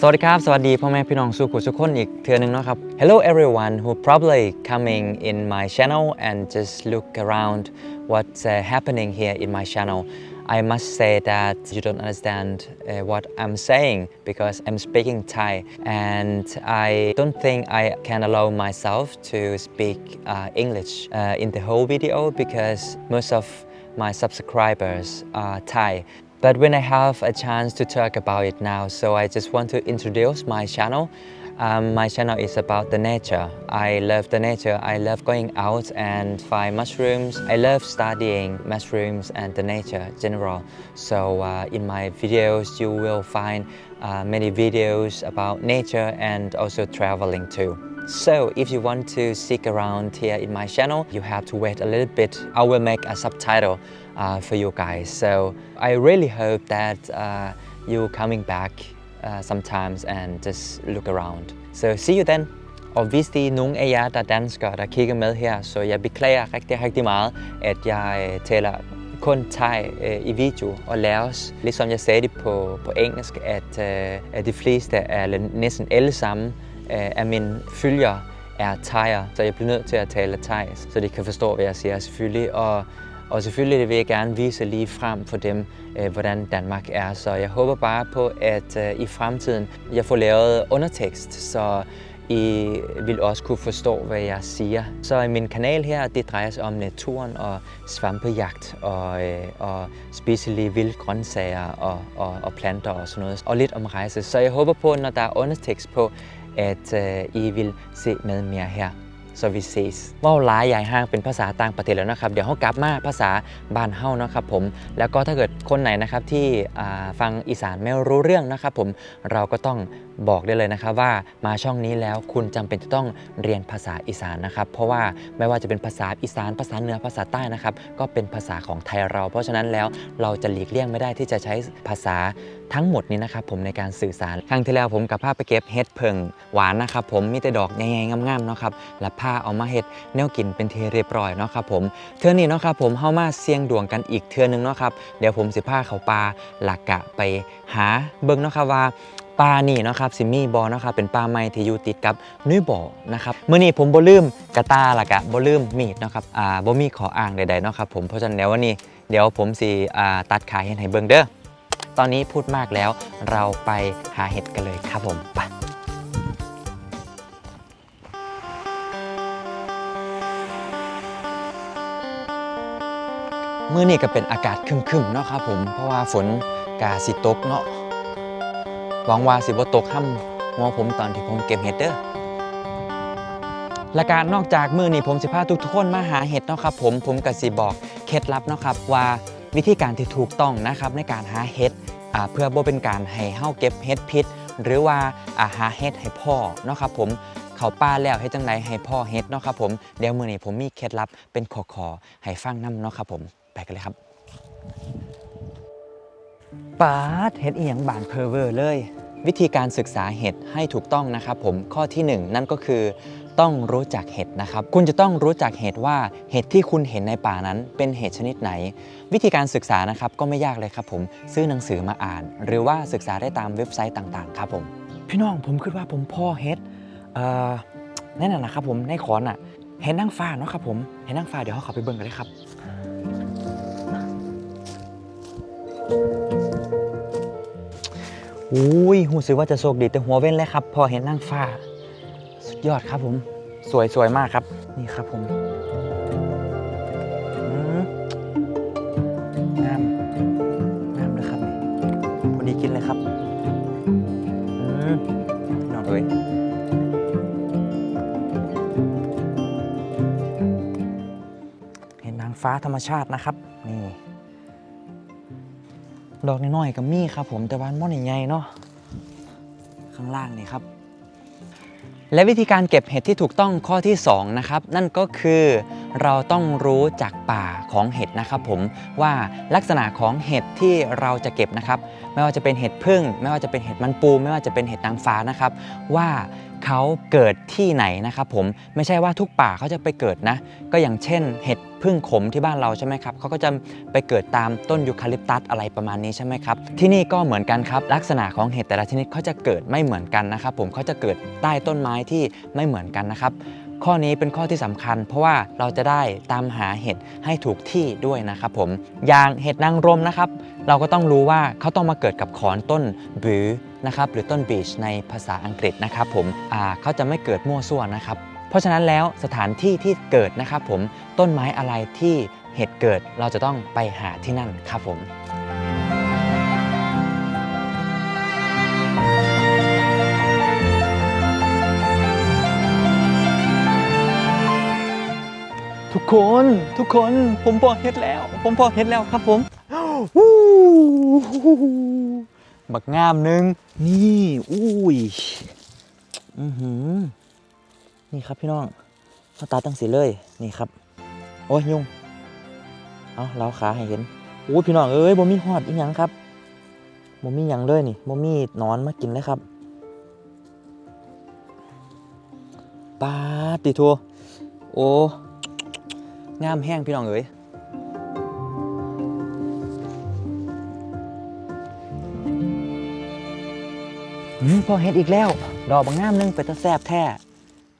สวัสดีครับ สวัสดีพ่อแม่พี่น้องสุขุสุขคนอีกเทือนึงเนาะครับ Hello everyone who probably coming in my channel and just look around what's uh, happening here in my channel I must say that you don't understand uh, what I'm saying because I'm speaking Thai and I don't think I can allow myself to speak uh, English uh, in the whole video because most of my subscribers are Thai but when I have a chance to talk about it now, so I just want to introduce my channel. Um, my channel is about the nature. I love the nature. I love going out and find mushrooms. I love studying mushrooms and the nature in general. So uh, in my videos, you will find uh, many videos about nature and also traveling too. So if you want to stick around here in my channel, you have to wait a little bit. I will make a subtitle uh, for you guys. So I really hope that uh, you coming back uh, sometimes and just look around. So see you then. Og hvis det er nogen af jer, der er danskere, der kigger med her, så jeg beklager rigtig, rigtig meget, at jeg øh, taler kun thai øh, i video og lærer os, ligesom jeg sagde det på, på engelsk, at, øh, at de fleste, eller næsten alle sammen, øh, af mine følgere er thaier, så jeg bliver nødt til at tale thai, så de kan forstå, hvad jeg siger selvfølgelig. Og, og selvfølgelig vil jeg gerne vise lige frem for dem, øh, hvordan Danmark er. Så jeg håber bare på, at øh, i fremtiden jeg får lavet undertekst, så I vil også kunne forstå, hvad jeg siger. Så i min kanal her, det drejer sig om naturen og svampejagt og, øh, og spiselige vilde grøntsager og, og, og planter og sådan noget. Og lidt om rejse. Så jeg håber på, når der er undertekst på, at øh, I vil se med mere her. Så vi ses ว่าวหลายใหญ่ห้างเป็นภาษาต่างประเทศแล้วนะครับ เดี๋ยวเขากลับมาภาษาบ้านเฮานะครับผม แล้วก็ถ้าเกิดคนไหนนะครับที่ฟังอีสานไม่รู้เรื่องนะครับผม เราก็ต้องบอกได้เลยนะครับว่ามาช่องนี้แล้วคุณจำเป็นจะต้องเรียนภาษาอีสานนะครับ เพราะว่าไม่ว่าจะเป็นภาษาอีสาน ภาษาเหนือภาษาใต้นะครับ ก็เป็นภาษาของไทยเรา เพราะฉะนั้นแล้วเราจะหลีกเลี่ยงไม่ได้ที่จะใช้ภาษา ทั้งหมดนี้นะครับผมในการสื่อสาร ครั้งที่แล้วผมกับผ้าไปเก็บเห็ดเพิงหวานนะครับผมมีแต่ดอกใหญ่ๆงามๆเนาะครับและผ้าเอามาเห็ดแนวกินเป็นเทเรียบร้อยเนาะครับผมเทื่อนี้เนาะครับผมเข้ามาเสี่ยงดวงกันอีกเทื่อนึงเนาะครับเดี๋ยวผมสิพาเขาปลาหลักกะไปหาเบิ่งเนาะครับว่าปลานี่เนาะครับสิมี่บอเนาะครับเป็นปลาไม้ที่อยู่ติดกับนุ้ยบ่อนะครับเมื้อนี้ผมบ่ลืมกระตาหลักกะบ่ลืมมีดเนาะครับอ่าบ่มีขออ้างใดๆเนาะครับผมเพราะฉะนั้นแล้ววันนี้เดี๋ยวผมสิอ่าตัดขาเห็ดให้เบิ่งเด้อ ตอนนี้พูดมากแล้วเราไปหาเห็ดกันเลยครับผมไปมื้อนี้ก็เป็นอากาศครึมๆเนาะครับผมเพราะว่าฝนกาสิตกเนาะหวังว่าสิบ่ตกห้ำหัวผมตอนที่ผมเก็บเห็ดเด้อและการนอกจากมือนี้ผมสิพาทุกๆคนมาหาเห็ดเนาะครับผมผมก็สิบอกเคล็ดลับเนาะครับว่าวิธีการที่ถูกต้องนะครับในการหาเห็ด เพื่อบ่เป็นการให้เฮาเก็บเห็ดพิษ หรือว่าอาหาเห็ดให้พ่อเนาะครับผมเขาป้าแล้วเฮ็ดจังไดให้พ่อเฮ็ดเนาะครับผมเดี๋ยวมื้อนี้ผมมีเคล็ดลับเป็นขอขอให้ฟังนํเนาะครับผมไปกันเลยครับปาดเฮ็ดอีหยังบานเพอเวอร์เลย วิธีการศึกษาเห็ดให้ถูกต้องนะครับผมข้อที่หนึ่งนั่นก็คือต้องรู้จักเห็ดนะครับ คุณจะต้องรู้จักเห็ดว่าเห็ดที่คุณเห็นในป่านั้นเป็นเห็ดชนิดไหน วิธีการศึกษานะครับก็ไม่ยากเลยครับผมซื้อหนังสือมาอ่าน หรือว่าศึกษาได้ตามเว็บไซต์ต่างๆ ครับผม พี่น้องผมคิดว่าผมพ่อเห็ดเอ่อนั่นน่ะนะครับผมในขอนอะเห็นนั่งฟ้าเนาะครับผมเห็นนั่งฟ้าเดี๋ยวเขาขับไปเบิ่งกันเลยครับอุ้ยหูซื้อว่าจะโชคดีแต่หัวเว้นเลยครับ พอเห็นนั่งฟ้า สุดยอดครับผม สวยสวยมากครับ นี่ครับผม กินเลยครับอืมนอนเลยเห็นนางฟ้าธรรมชาตินะครับ นี่ ดอกน้อยๆกับมีครับผมแต่ว่าม่อนใหญ่ๆเนาะข้างล่างนี่ครับ และวิธีการเก็บเห็ดที่ถูกต้องข้อที่2นะครับนั่นก็คือเราต้องรู้จากป่าของเห็ดนะครับผมว่าลักษณะของเห็ดที่เราจะเก็บนะครับ ไม่ว่าจะเป็นเห็ดพึ่ง ไม่ว่าจะเป็นเห็ดมันปู ไม่ว่าจะเป็นเห็ดนางฟ้านะครับ ว่า เขาเกิดที่ไหนนะครับผมไม่ใช่ว่าทุกป่าเขาจะไปเกิดนะ ก็อย่างเช่น เห็ดพึ่งขมที่บ้านเราใช่ไหมครับเขาก็จะไปเกิดตามต้นยูคาลิปตัสอะไรประมาณนี้ใช่ไหมครับที่นี่ก็เหมือนกันครับลักษณะของเห็ดแต่ละชนิดเขาจะเกิดไม่เหมือนกันนะครับผมเขาจะเกิดใต้ต้นไม้ที่ไม่เหมือนกันนะครับข้อนี้เป็นข้อที่สำคัญ เพราะว่าเราจะได้ตามหาเห็ดให้ถูกที่ด้วยนะครับผมอย่างเห็ดนางรมนะครับ เราก็ต้องรู้ว่าเขาต้องมาเกิดกับขอนต้นบือ นะครับหรือต้นบีชในภาษาอังกฤษนะครับผมเขาจะไม่เกิดมั่วซั่วนะครับเพราะฉะนั้นแล้วสถานที่ที่เกิดนะครับผมต้นไม้อะไรที่เห็ดเกิดเราจะต้องไปหาที่นั่นครับผมทุกคนทุกคนผมพอเฮ็ดแล้ว ผมพอเฮ็ดแล้วครับผมวู้ บักงามหนึ่งนี่อุ้ยอือหือนี่ครับพี่น้องเขาตาตั้งสีเลยนี่ครับ โอ้ยยุงเอาเล้าขาให้เห็นอู้พี่น้องเอ้ยบ่มีหอดอีหยังครับบ่มีหยังเลยนี่บ่มีนอนมากินเลยครับปาติทัวโอ้งามแห้งพี่น้องเอ๋ย อืมพอเห็ดอีกแล้ว ดอกบางงามนึงเป็นตะแซบแท้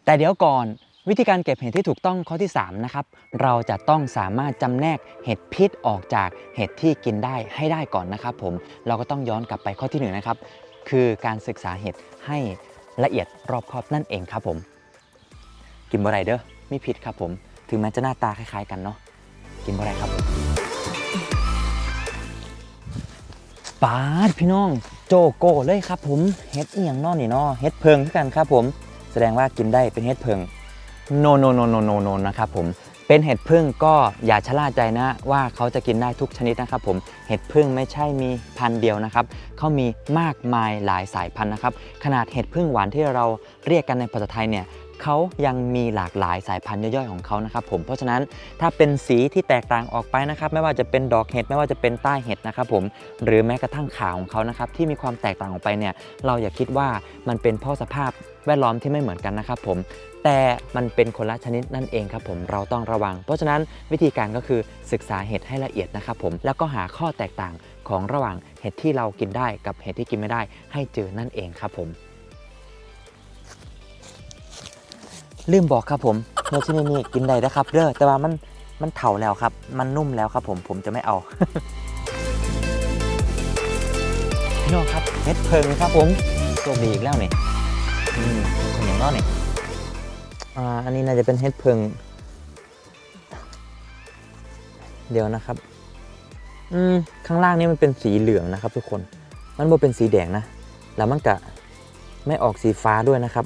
แต่เดี๋ยวก่อนวิธีการเก็บเห็ดที่ถูกต้องข้อที่ 3 นะครับ เราจะต้องสามารถจำแนกเห็ดพิษออกจากเห็ดที่กินได้ให้ได้ก่อนนะครับผมเราก็ต้องย้อนกลับไปข้อที่หนึ่งนะครับ คือการศึกษาเห็ดให้ละเอียดรอบคอบนั่นเองครับผม กินบ่ไรเด้อไม่ผิดครับผม ถึงแม้จะหน้าตาคล้ายๆ กันเนาะกินบ่ไรครับผม ปาดพี่น้องโจโก้เลยครับผมเฮ็ดเอียงนอนี่เนาะเฮ็ดเพิงคือกันครับผมแสดงว่ากินได้เป็นเฮ็ดเพิงโนโนโนโนโนโนนะครับผมเป็นเห็ดพึ่งก็อย่าชะล่าใจนะว่าเขาจะกินได้ทุกชนิดนะครับผมเห็ดพึ่งไม่ใช่มีพันธุ์เดียวนะครับเขามีมากมายหลายสายพันธุ์นะครับขนาดเห็ดพึ่งหวานที่เราเรียกกันในภาษาไทยเนี่ย เขายังมีหลากหลายสายพันธุ์ย่อยๆของเขานะครับผมเพราะฉะนั้นถ้าเป็นสีที่แตกต่างออกไปนะครับไม่ว่าจะเป็นดอกเห็ดไม่ว่าจะเป็นใต้เห็ดนะครับผมหรือแม้กระทั่งขาวของเขานะครับที่มีความแตกต่างออกไปเนี่ยเราอย่าคิดว่ามันเป็นเพราะสภาพแวดล้อมที่ไม่เหมือนกันนะครับผมแต่มันเป็นคนละชนิดนั่นเองครับผมเราต้องระวัง เพราะฉะนั้นวิธีการก็คือศึกษาเห็ดให้ละเอียดนะครับผมแล้วก็หาข้อแตกต่างของระหว่างเห็ดที่เรากินได้กับเห็ดที่กินไม่ได้ให้เจอนั่นเองครับผม ลืมบอกครับผมเนื้อชนิดนี้กินได้นะครับเด้อแต่ว่ามันมันเถาแล้วครับ มันนุ่มแล้วครับผมผมจะไม่เอาพี่น้องครับเห็ดเพิงครับผมโชคดีอีกแล้วนี่อืมเป็นอย่างน้อยนี่อ่าอันนี้น่าจะเป็นเห็ดเพิง เดี๋ยวนะครับ อืมข้างล่างนี่มันเป็นสีเหลืองนะครับ ทุกคน มันบ่เป็นสีแดงนะ แล้วมันกะไม่ออกสีฟ้าด้วยนะครับ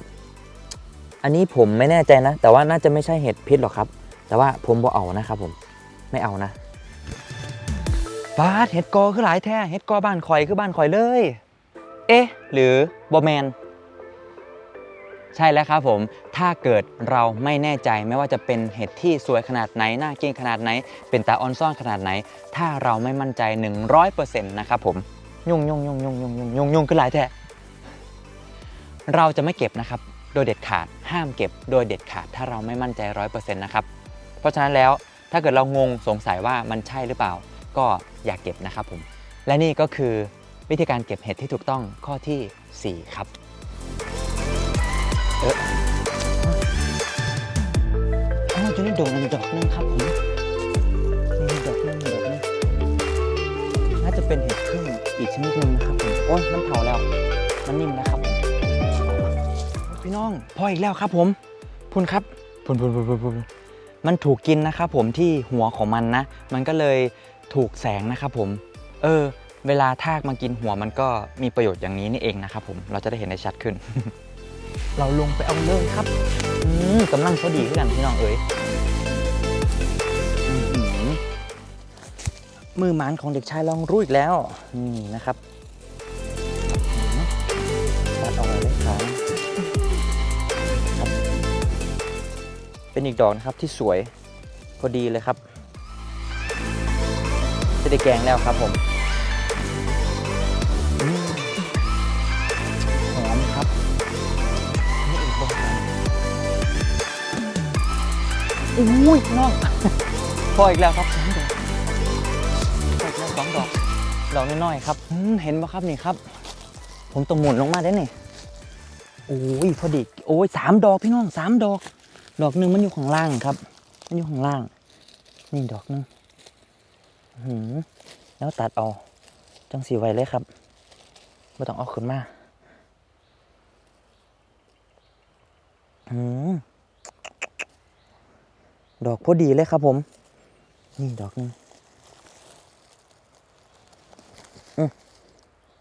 อันนี้ผมไม่แน่ใจนะ แต่ว่าน่าจะไม่ใช่เห็ดพิษหรอกครับ แต่ว่าผมบ่เอานะครับผมไม่เอานะฟาดเห็ดกอคือหลายแท้เห็ดกอบ้านคอยคือบ้านคอยเลย เอ๊ะ หรือบอแมนใช่แล้วครับผม ถ้าเกิดเราไม่แน่ใจไม่ว่าจะเป็นเห็ดที่สวยขนาดไหน น่ากินขนาดไหน เป็นตาออนซ่อนขนาดไหน ถ้าเราไม่มั่นใจ 100%นะครับผม ยุ่งยุ่งยุ่งยุ่งยุ่งยุ่งยุ่งยุ่งคือหลายแท้เราจะไม่เก็บนะครับ โดยเด็ดขาดห้ามเก็บโดยเด็ดขาดถ้าเราไม่มั่นใจ 100%นะครับ เพราะฉะนั้นแล้วถ้าเกิดเรางงสงสัยว่ามันใช่หรือเปล่า ก็อย่าเก็บนะครับผม และนี่ก็คือวิธีการเก็บเห็ดที่ถูกต้องข้อทีสี่4 ครับเอออ๋ออยู่ในดงดอกนึงครับผมนี่ดอกนึงดอกนึงน่าจะเป็นเห็ดพึ่งอีกชนิดหนึงนะครับผมโอ้ยมันเผาแล้ว มันนิ่มแล้วครับ พี่น้องพออีกแล้วครับผมพุนครับพุนพุนพุนพุนพุนมันถูกกินนะครับผมที่หัวของมันนะ มันก็เลยถูกแสงนะครับผม เออ เวลาทากมากินหัวมันก็มีประโยชน์อย่างนี้นี่เองนะครับผมเราจะได้เห็นได้ชัดขึ้น เราลงไปเอาเลยครับกำลังพอดีขึ้นกันพี่น้องเอ๋ยมือหมานของเด็กชายลองรู้อีกแล้วนี่นะครับ เป็นอีกดอกนะครับที่สวยพอดีเลยครับ จะได้แกงแล้วครับผมหอมครับนี่อีกบ้างอุ้ยน้องพออีกแล้วครับสองดอกพออีกแล้วสองดอกดอกน้อยๆครับเห็นปะครับนี่ครับ ผมต้องหมุนลงมาได้นี่โอ้ยพอดีโอ้ยสามดอกพี่น้องสามดอก ดอกหนึ่งมันอยู่ข้างล่างครับ มันอยู่ข้างล่าง นี่ดอกหนึ่งหือแล้วตัดเอาจังสีไว้เลยครับไม่ต้องเอาขึ้นมาอืมดอกพอดีเลยครับผม นี่ดอกหนึง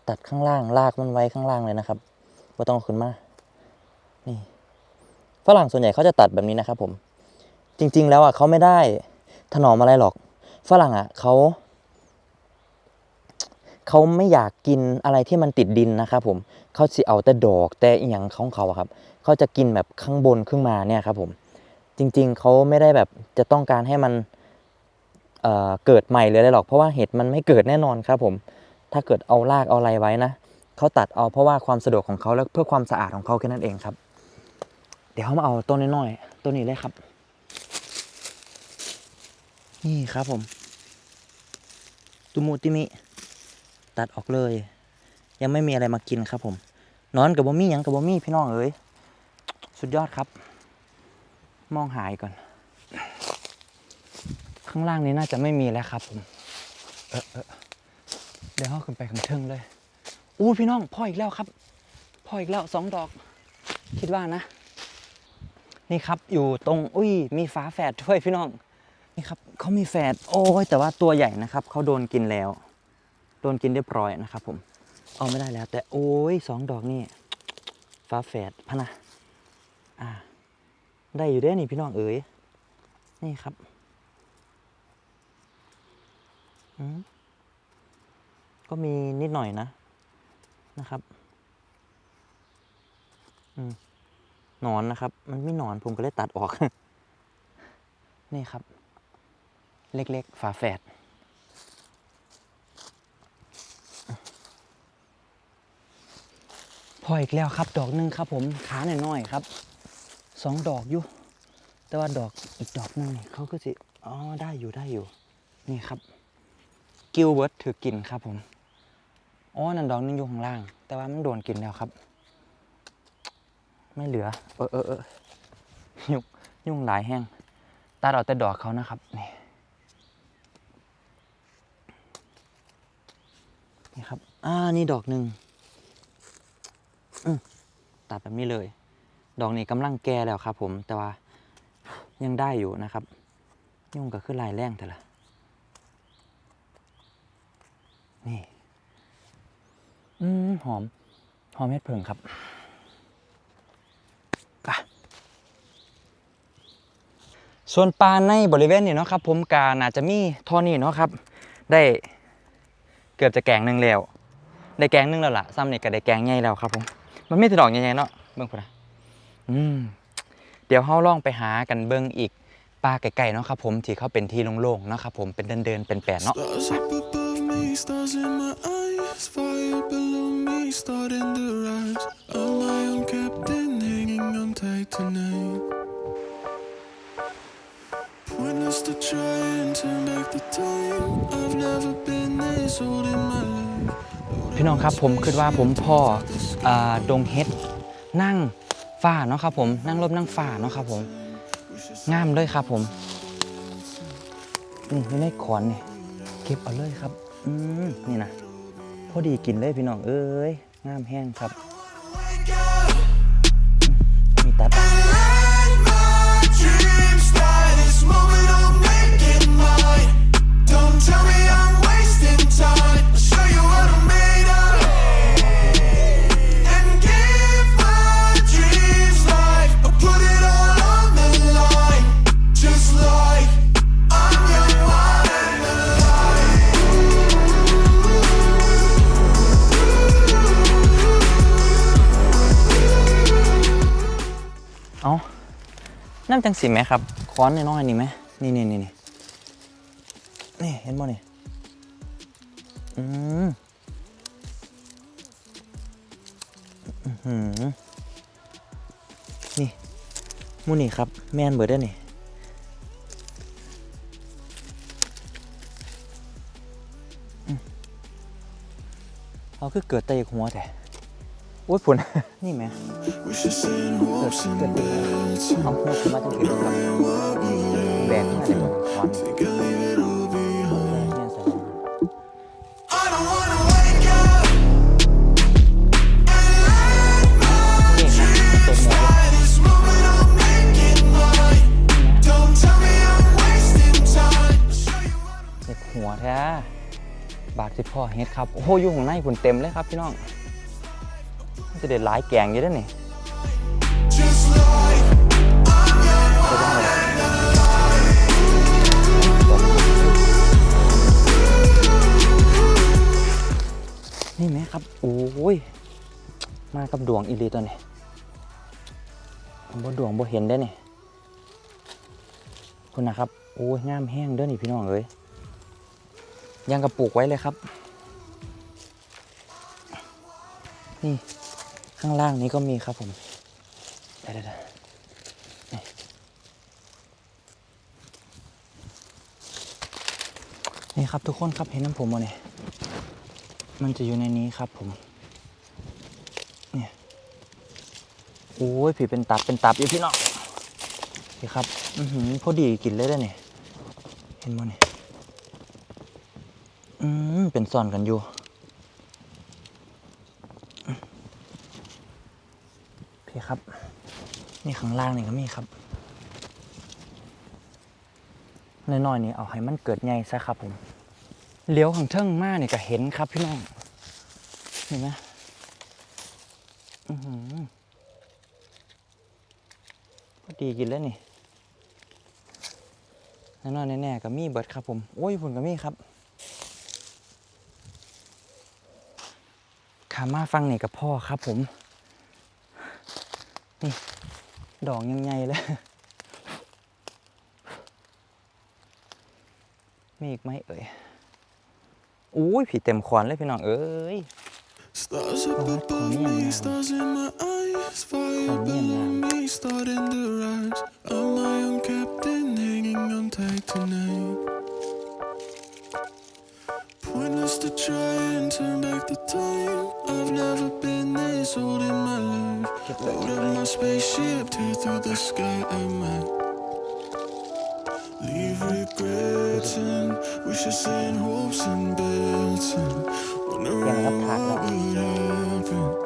ตัดข้างล่างลากมันไว้ข้างล่างเลยนะครับไม่ต้องเอาขึ้นมา ฝรั่งส่วนใหญ่เขาจะตัดแบบนี้นะครับผม จริง ๆ แล้วอะเขาไม่ได้ถนอมอะไรหรอก ฝรั่งอะเขาเขาไม่อยากกินอะไรที่มันติดดินนะครับผมเขาสิเอาแต่ดอกแต่อหย่างของเขาครับ เขาจะกินแบบข้างบนขึ้นมาเนี่ยครับผม จริง ๆเขาไม่ได้แบบจะต้องการให้มันเเกิดใหม่เลยอะไรหรอก เพราะว่าเห็ดมันไม่เกิดแน่นอนครับผม ถ้าเกิดเอารากเอาอะไรไว้นะเขาตัดเอาเพราะว่าความสะดวกของเขาและเพื่อความสะอาดของเขาแค่นั้นเองครับ เดี๋ยวเขามาเอาต้นน้อยๆต้นนี้เลยครับ นี่ครับผม ตุมูติมิ ตัดออกเลย ยังไม่มีอะไรมากินครับ ผม นอนกับบะมี่ยังกับบะมี่พี่น้องเอ้ยสุดยอดครับ มองหายก่อน ข้างล่างนี้น่าจะไม่มีแล้วครับ ผม เออเออเดี๋ยวเขาขึ้นไปข้างเทิงเลยอู้พี่น้องพ่ออีกแล้วครับพ่ออีกแล้วสองดอก คิดว่านะ นี่ครับอยู่ตรงอุ้ยมีฝาแฝดด้วยพี่น้องนี่ครับเขามีแฝดโอ้ยแต่ว่าตัวใหญ่นะครับเขาโดนกินแล้ว โดนกินเรียบร้อยนะครับ ผม เอาไม่ได้แล้ว แต่โอ้ยสองดอกนี่ฝาแฝดพะนะอ่า ได้อยู่เด้นี่พี่น้องเอ๋ยนี่ครับอืมก็มีนิดหน่อยนะนะครับ อืม หนอนนะครับ มันไม่หนอนผมก็เลยตัดออก นี่ครับ เล็กๆ ฝาแฝดพออีกแล้วครับ ดอกหนึ่งครับ ผมขาหน่อยๆครับสองดอกอยู่ แต่ว่าดอกอีกดอกหนึ่งเขาก็จะอ๋อได้อยู่ได้อยู่ นี่ครับ กิลเบิร์ตถือกินครับผมอ๋อนั่นดอกหนึงอยู่ข้างล่าง แต่ว่ามันโดนกินแล้วครับ ไม่เหลือ เออเออเออยุ่งยุ่งหลายแห้งตัดเอาแต่ดอกเขานะครับ นี่นี่ครับ อ่า นี่ดอกหนึ่งตัดแบบนี้เลย ดอกนี้กำลังแก่แล้วครับ ผม แต่ว่ายังได้อยู่นะครับ ยุ่งก็คือลายแรงแต่ละนี่ อืม หอม หอมเม็ดเผิงครับไป ส่วนปลาในบริเวณนี้เนาะครับ ผมกาน่าจจะมีท่อนี้เนาะครับ ได้เกือบจะแกงหนึ่งแล้วได้แกงหนึ่งแล้วล่ะซ้ำนี่ก็ได้แกงใหญ่แล้วครับผมมันไม่ติดดอกใหญ่ๆเนาะเบิ่งพุ่นนะอืมเดี๋ยวเฮาล่องไปหากันเบิ่งอีกปลาไก่ๆเนาะครับผมที่เขาเป็นที่โล่งๆเนาะครับผมเป็นเดินๆเป็นแปดเนาะ Stars up above me, stars in my eyes, fire below me, starting to rise. I'm my own captain, hanging on tight tonight. Pointless to try and turn back the time. I've never been this old in my life. พี่น้องครับผมคิดว่าผมพ่ออ่าดงเฮ็ดนั่งฝ่าเนาะครับผมนั่งรบนั่งฝ่าเนาะครับผมงามเลยครับผมนี่ไม่ได้ขอนเนี่ยเก็บเอาเลยครับ อืมนี่นะพอดีกินเลยพี่น้องเอ้ยงามแห้งครับ เอาน้ำจังสิไหมครับ ค้อนน้อยๆนี่ไหมนี่นี่นี่ นี่เห็นบ่นี่อืมอื้อหือนี่มูนี่ครับ แม่นเบิดเด้นี่เอาคือเกิดแตอีกหัวแต่โอ้ยผุนนี่แหม่ We should send hopes and beds. เอาหัวขึ้นมาจังสิครับแบกขึ้นมาเลยควัน สิพ่อเฮ็ดครับโอ้โหอยู่ข้างในผุนเต็มเลยครับพี่น้องจะเด็ดหลายแกงอยู่เด้อนี่ just like I'm young. จะได้เลยนี่ไหมครับ โอ้ย มากับดวงอีลีตัวนี้บ่ดวงบ่เห็นได้อนี่คุณนะครับ โอ้ยงามแห้งเด้อนี่พี่น้องเอ้ย ยังกระปลูกไว้เลยครับ นี่ข้างล่างนี้ก็มีครับผมเดี๋ยวๆนี่นี่ครับทุกคนครับเห็นน้ำผมบ่เนี่ยมันจะอยู่ในนี้ครับผม เนี่ย โอ้ยผีเป็นตับเป็นตับอยู่พี่น้องนี่ครับ อือหือพอดีกินเลยได้เนี่ย เห็นบ่เนี่ย อืมเป็นซ่อนกันอยู่พี่ครับ นี่ข้างล่างนี่ก็มีครับน้อยๆนี่เอาให้มันเกิดใหญ่ซะครับผมเลี้ยวข้างเทิงมากนี่ก็เห็นครับพี่น้องเห็นไหมอือพอดีกินแล้วนี่น้อยๆแน่ๆก็มีเบิดครับผม โอ้ยผุนก็มีครับขา มาฟังนี่กับพ่อครับผม นี่ ดอกยังไงเลยมีอีกไหมเอ่ยอุ้ยผีเต็มควันเลยพี่น้องเอ้ย Stars up Oh, above yeah, me, yeah. stars in my eyes, fire Oh, yeah, below yeah. me, starting to rise. I'm my own captain, hanging on tight tonight. Pointless to try and turn back the time. Load up my spaceship, tear through the sky. I might leave regretting. Wish I sent hopes and bets and wondering what would happen.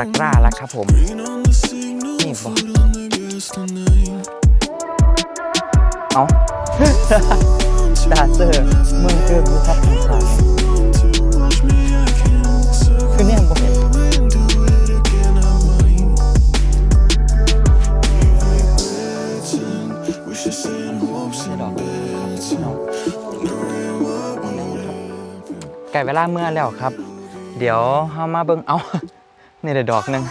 ครึ่งตะกร้าแล้วครับผม Lean on the signal, Hey, boy. foot on the gas tonight. เอาดาเซอร์เมืองเกินรู้ครับทางขา To watch me, I can't คือเนี่ยผมเห็น circle and do it again. I might regretting. Wish I sent hopes ดอก and bets. พี่น้อง Wondering what would happen. ไก่เวลาเมื่อแล้วครับ เดี๋ยวเฮามาเบิ่งเอา นี่เดี๋ยวดอกหนึ่ง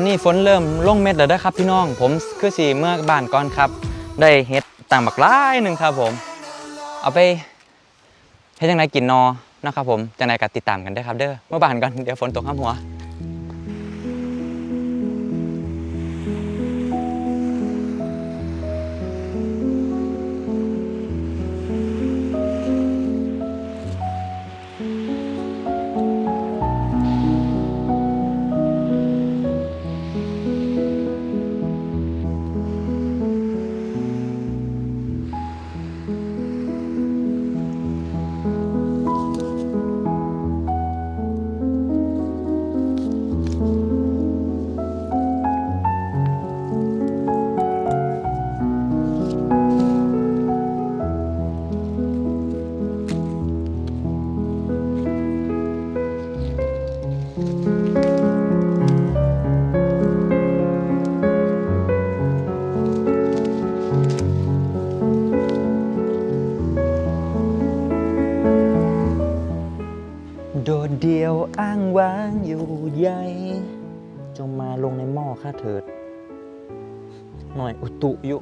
อนนี้ฝนเริ่มลงเม็ดแล้วนะครับพี่น้อง ผมคือสีเมื่อบ้านก่อนครับ ได้เฮ็ดต่างบักหลายหนึ่งครับผม เอาไปเฮ็ดจังไงกินนอนะครับผมจังไดก็ติดตามกันได้ครับเด้อเมื่อบ้านก่อนเดี๋ยวฝนตกข้ามหัว โดดเดียวอ้างว้างอยู่ใหญ่จงมาลงในหม้อข้าเถิด หน่อยอุตุยุ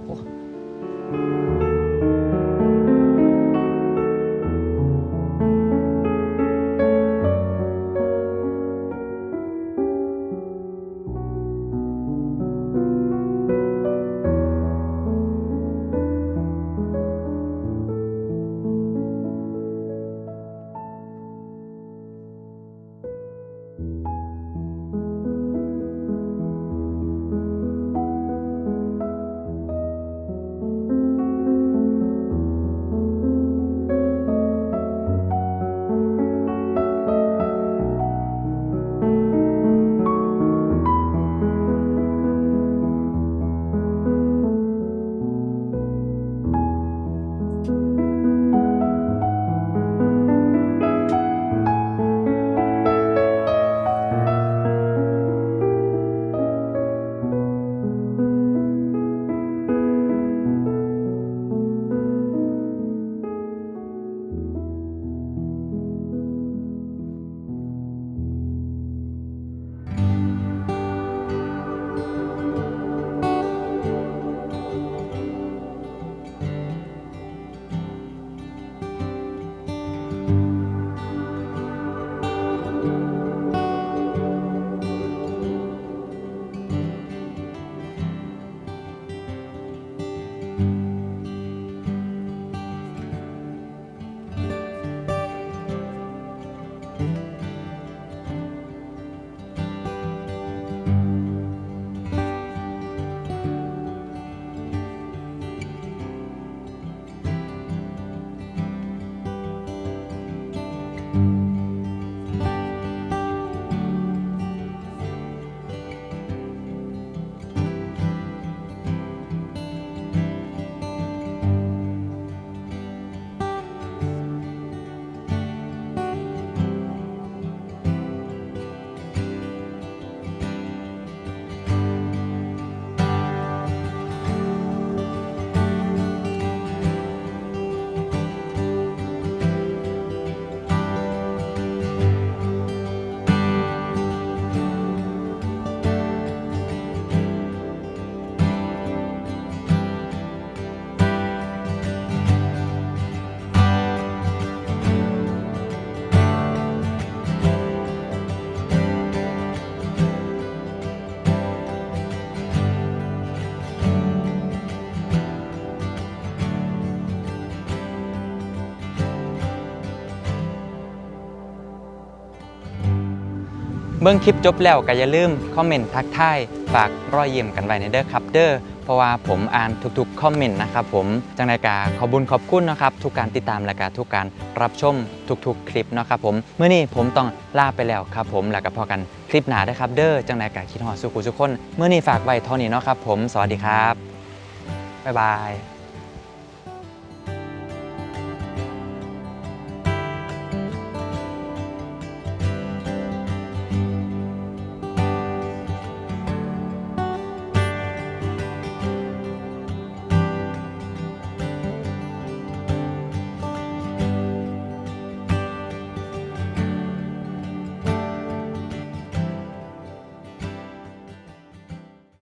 บิ่งคลิปจบแล้วก็อย่าลืมคอมเมนต์ทักทายฝากรอยยิ้มกันไว้ในเด้อครับเด้อเพราะว่าผมอ่านทุกๆคอมเมนต์นะครับผมจังไดกาขอบุญขอบคุณนะครับทุกการติดตามและก็ทุกการรับชมทุกๆ คลิปนะครับผมเมื่อนี้ผมต้องลาไปแล้วครับผมแล้วก็พอกันคลิปหน้าเด้อครับเด้อจังไดกาคิดฮอดสุขุสุขคนเมื่อนี้ฝากไว้เท่านี้เนาะครับผมสวัสดีครับบ๊ายบาย